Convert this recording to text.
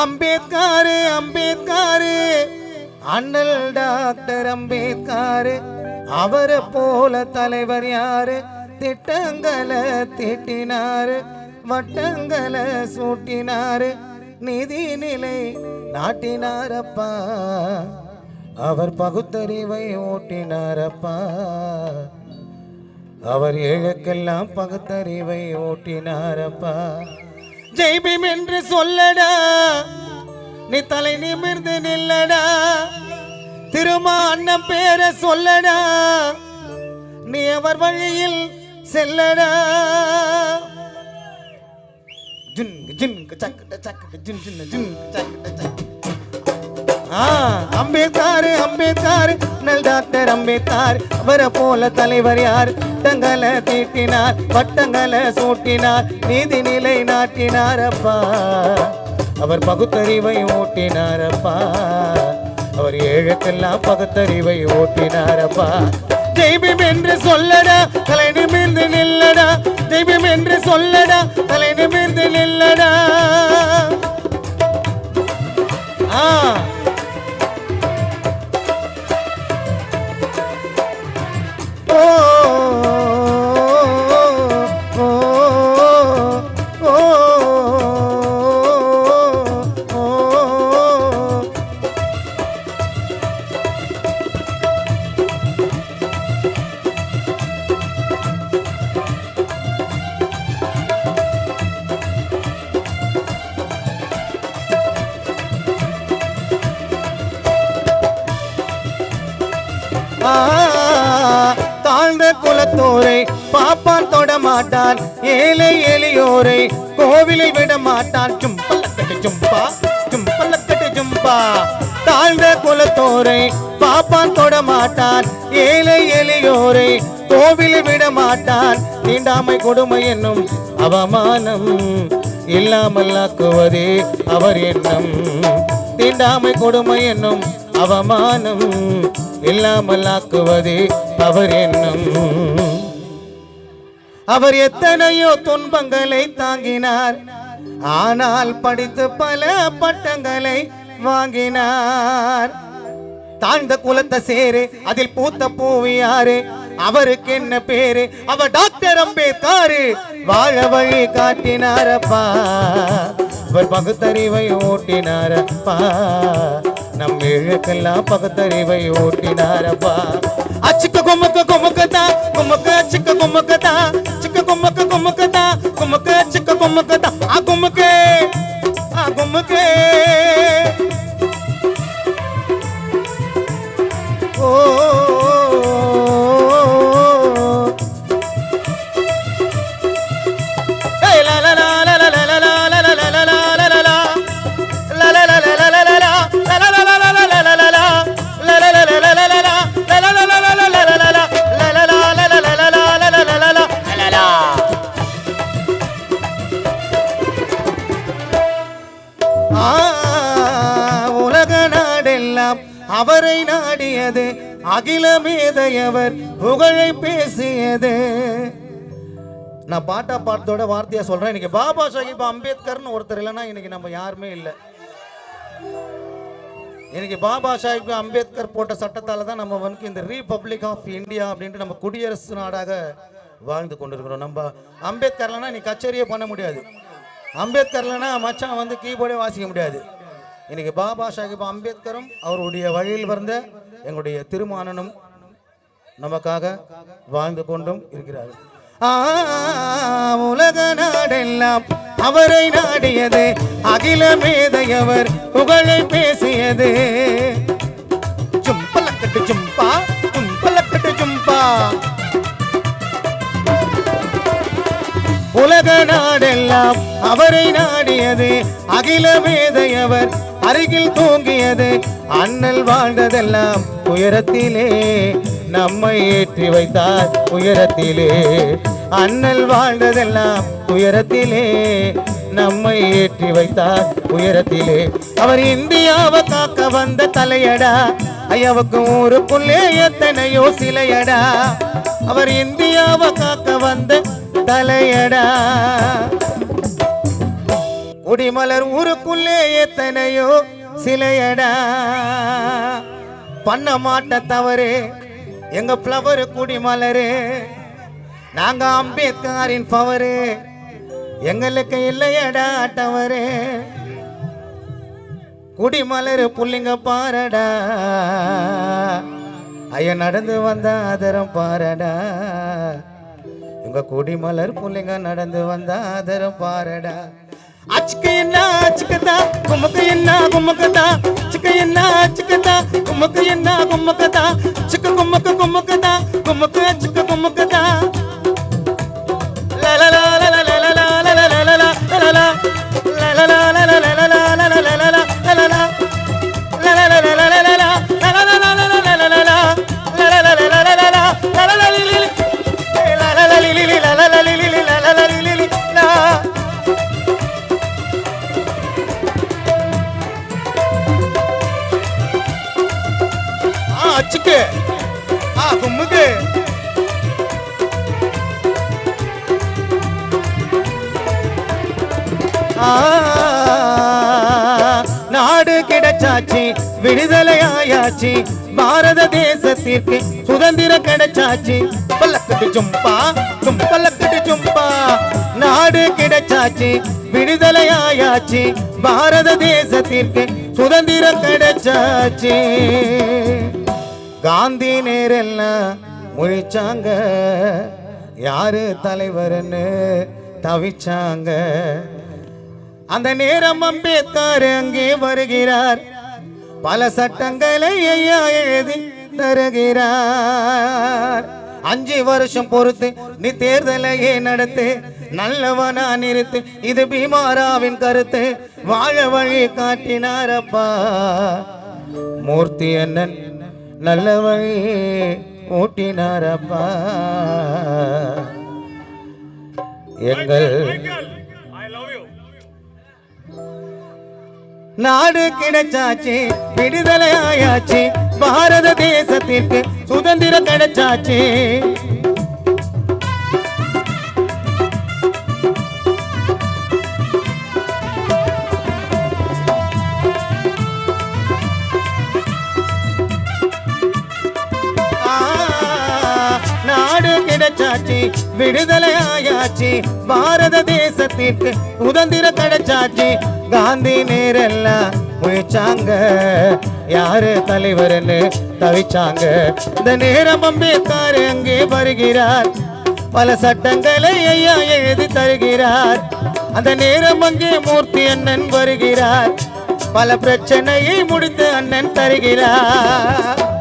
அம்பேத்காரு அம்பேத்காரு. அண்ணல் டாக்டர் அம்பேத்காரு. அவரை போல தலைவர் யாரு? திட்டங்களை தீட்டினாரு வட்டங்களை சூட்டினாரு நிதிநிலை நாட்டினாரப்பா. அவர் பகுத்தறிவை ஓட்டினாரப்பா அவர் ஏழுக்கெல்லாம் பகுத்தறிவை ஓட்டினாரப்பா ஜெய்பீம் என்று சொல்லடா. நீ தலை நிமிர்ந்து நில்லடா. திருமா அண்ணன் பேரை சொல்லடா. நீ அவர் வழியில் செல்லடா. ஜுன் ஜின் சக்கட்ட சக்கட்ட ஜின் ஜுன் ஜின் சக்கட்ட சக்கட்ட அம்பேத்கார் அம்பேத்கார் நல் டாக்டர் அம்பேத்கார். அவரை போல தலைவர் யார்? வட்டங்களை தீட்டினார் வட்டங்களை சூட்டினார் நீதி நிலை நாட்டினாரப்பா அவர் பகுத்தறிவை ஓட்டினாரப்பா அவர் ஏழுக்கெல்லாம் பகுத்தறிவை ஓட்டினாரப்பா தெய்வம் என்று சொல்லடா கலை நிமிர்ந்து நில்லடா. தெய்வம் என்று சொல்லடா கலை நிமிர்ந்து நில்லடா. தாழ்ந்த குலத்தோரை பாப்பான் தொட மாட்டான். ஏழை எளியோரை கோவிலில் விட மாட்டான். சும்பல்லக்கட்டு சும்பா சும்பல்லக்கட்டு சும்பா தாழ்ந்த குலத்தோரை பாப்பான் தொட மாட்டான். ஏழை எளியோரை கோவிலில் விட மாட்டான். தீண்டாமை கொடுமை என்னும் அவமானம் இல்லாமல் ஆக்குவதே அவர் எண்ணம். தீண்டாமை கொடுமை என்னும் அவமானம் இல்லாமலாக்குவதே அவர் எண்ணம். அவர் எத்தனையோ துன்பங்களை தாங்கினார். ஆனால் படித்து பல பட்டங்களை வாங்கினார். தாழ்ந்த குலத்தை சேரு அதில் பூத்த பூவியாரு அவருக்கு என்ன பேரு? அவர் டாக்டர் அம்பேத்காரு. வாழ வழி காட்டினாரப்பா. அவர் பகுத்தறிவை ஓட்டினாரப்பா நம் ஏழுக்கெல்லாம் பகுத்தறிவை ஓட்டினாரப்பா. அச்சுக்க குமுக்க குமுக்கதா குமுக்க அச்சுக்க குமுக்கதா சிக்க குமுக்க குமுக்கதா குமுக்க அச்சுக்க குமுக்கதா ஆ குமுக்கே ஆ குமுக்கே. அவரை நாடியது அகில மேதையவர் புகழை பேசியது. நான் பாட்டா பாட்டத்தோட வார்த்தையா சொல்றேன். இன்னைக்கு பாபா சாஹிப் அம்பேத்கர்னு ஒருத்தர் இல்லைன்னா இன்னைக்கு நம்ம யாருமே இல்லை. இன்னைக்கு பாபா சாஹிப் அம்பேத்கர் போட்ட சட்டத்தால தான் நம்ம வந்து இந்த ரீபப்ளிக் ஆஃப் இந்தியா அப்படின்ட்டு நம்ம குடியரசு நாடாக வாழ்ந்து கொண்டிருக்கிறோம். நம்ம அம்பேத்கர்லன்னா நீ கச்சேரியே பண்ண முடியாது. அம்பேத்கர்லன்னா மச்சான் வந்து கீபோர்டே வாசிக்க முடியாது. இன்னைக்கு பாபா சாஹிப் அம்பேத்கரும் அவருடைய வழியில் வந்த எங்களுடைய திருமானனும் நமக்காக வாழ்ந்து கொண்டும் இருக்கிறார்கள். ஆ, உலக நாடெல்லாம் அவரை நாடியது அகில மேதையவர் புகழை பேசியது. சும்பலக்கட்டு சும்பா சும்பலக்கட்டு சும்பா. உலக நாடெல்லாம் அவரை நாடியது அகில மேதையவர் அருகில் தூங்கியது. அண்ணல் வாழ்ந்ததெல்லாம் உயரத்திலே. நம்மை ஏற்றி வைத்தார் உயரத்திலே. அண்ணல் வாழ்ந்ததெல்லாம் உயரத்திலே. நம்மை ஏற்றி வைத்தார் உயரத்திலே. அவர் இந்தியாவை காக்க வந்த தலையடா. ஐயாவுக்கு ஊருக்குள்ளே எத்தனையோ சிலையடா. அவர் இந்தியாவை காக்க வந்த தலையடா. குடிமலர் ஊருக்குள்ளே எத்தனையோ சிலையடா. பண்ண மாட்ட தவறு எங்க பிளவர் குடிமலரு. நாங்க அம்பேத்கரின் பவரு எங்களுக்கு இல்லையடா டவரு குடிமலர் புள்ளிங்க பாரடா. ஐயா நடந்து வந்த ஆதரம் பாரடா. உங்க குடிமலர் புள்ளிங்க நடந்து வந்த ஆதரம் பாரடா. அச்சுக்கையண்ணா அச்சுக்கதா குமக்கையண்ணா குமக்கதா அச்சுக்கையண்ணா அச்சுக்கதா குமக்கையண்ணா குமக்க சிக்கு ஆ கும்முக்கு நாடு கிடைச்சாச்சு விடுதலை ஆயாச்சு. பாரத தேசத்திற்கு சுதந்திரம் கிடைச்சாச்சு. பல்லக்கட்டு ஜும்பா கும்பல்லக்கட்டு ஜும்பா. நாடு கிடைச்சாச்சு விடுதலை ஆயாச்சு. பாரத தேசத்திற்கு சுதந்திரம் கிடைச்சாச்சு. காந்தி நேரெல்லாம் முழிச்சாங்க. யாரு தலைவர்னு தவிச்சாங்க. அந்த நேரம் அம்பேத்கர் அங்கே வருகிறார். பல சட்டங்களை ஐயா எழுதி தருகிறார். அஞ்சு வருஷம் பொறுத்து நீ தேர்தலையே நடத்து நல்லவனா நிறுத்து இது பீமாராவின் கருத்து. வாழ வழி காட்டினாரப்பா. மூர்த்தி அண்ணன் நல்ல வழி ஊட்டினாரப்பா எங்கள் நாடு கிடைச்சாச்சு விடுதலை ஆயாச்சு. பாரத தேசத்திற்கு சுதந்திரம் கிடைச்சாச்சு. கிடைச்சாச்சு விடுதலை ஆயாச்சு. பாரத தேசத்திற்கு சுதந்திரம் கிடைச்சாச்சு காந்தி நேரெல்லாம் முயற்சாங்க. யாரு தலைவர்னு தவிச்சாங்க. இந்த நேரம் அம்பேத்கார் அங்கே வருகிறார். பல சட்டங்களை ஐயா எழுதி தருகிறார். அந்த நேரம் அங்கே மூர்த்தி அண்ணன் வருகிறார். பல பிரச்சனையை முடித்து அண்ணன் தருகிறார்.